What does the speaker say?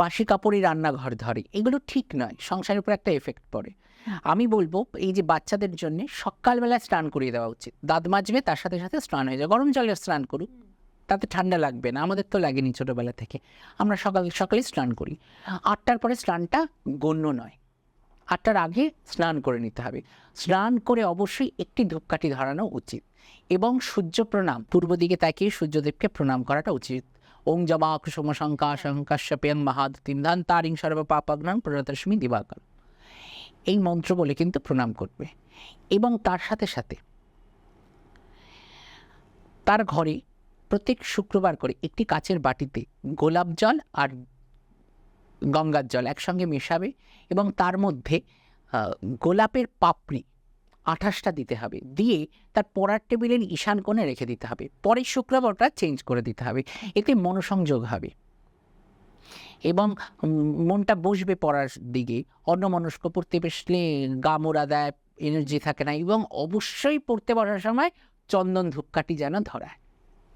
বাসি কাপড়ই রান্নাঘর ধরে। এগুলো ঠিক নয়, সংসারের উপর একটা এফেক্ট পড়ে। আমি বলব, এই যে বাচ্চাদের জন্য সকালবেলা স্নান করিয়ে দেওয়া উচিত। দাঁত মাজবে, তার সাথে সাথে স্নান হয়ে যায়। গরম জলে স্নান করুক, তাতে ঠান্ডা লাগবে না। আমাদের তো লাগেনি ছোটোবেলা থেকে। আমরা সকাল সকালে স্নান করি। আটটার পরে স্নানটা গণ্য নয়। আটটার আগে স্নান করে নিতে হবে। স্নান করে অবশ্যই একটি ধূপকাঠি ধরানো উচিত এবং সূর্য প্রণাম, পূর্ব দিকে তাকিয়ে সূর্যদেবকে প্রণাম করাটা উচিত। ওং জবা কুসুম শঙ্কা শঙ্কাশ্যপেয়ং মহাদতিম ধান তারিং সর্ব পাপাগ্নাং প্রণতরশ্মি দিবাকর এই মন্ত্র বলে কিন্তু প্রণাম করবে। এবং তার সাথে সাথে তার ঘরে প্রত্যেক শুক্রবার করে একটি কাচের বাটিতে গোলাপ জল আর গঙ্গার জল একসঙ্গে মেশাবে এবং তার মধ্যে গোলাপের পাপড়ি আঠাশটা দিতে হবে। দিয়ে তার পড়ার টেবিলের ঈশান কোণে রেখে দিতে হবে। পরের শুক্রবারটা চেঞ্জ করে দিতে হবে। এতে মনোসংযোগ হবে। এবং মনটা বসবে পড়ার দিকে। অন্য মনস্ক পড়তে বসলে গা মোড়া দেয় এনার্জি থাকে না এবং অবশ্যই পড়তে পড়ার সময় চন্দন ধূপকাঠি যেন ধরায়।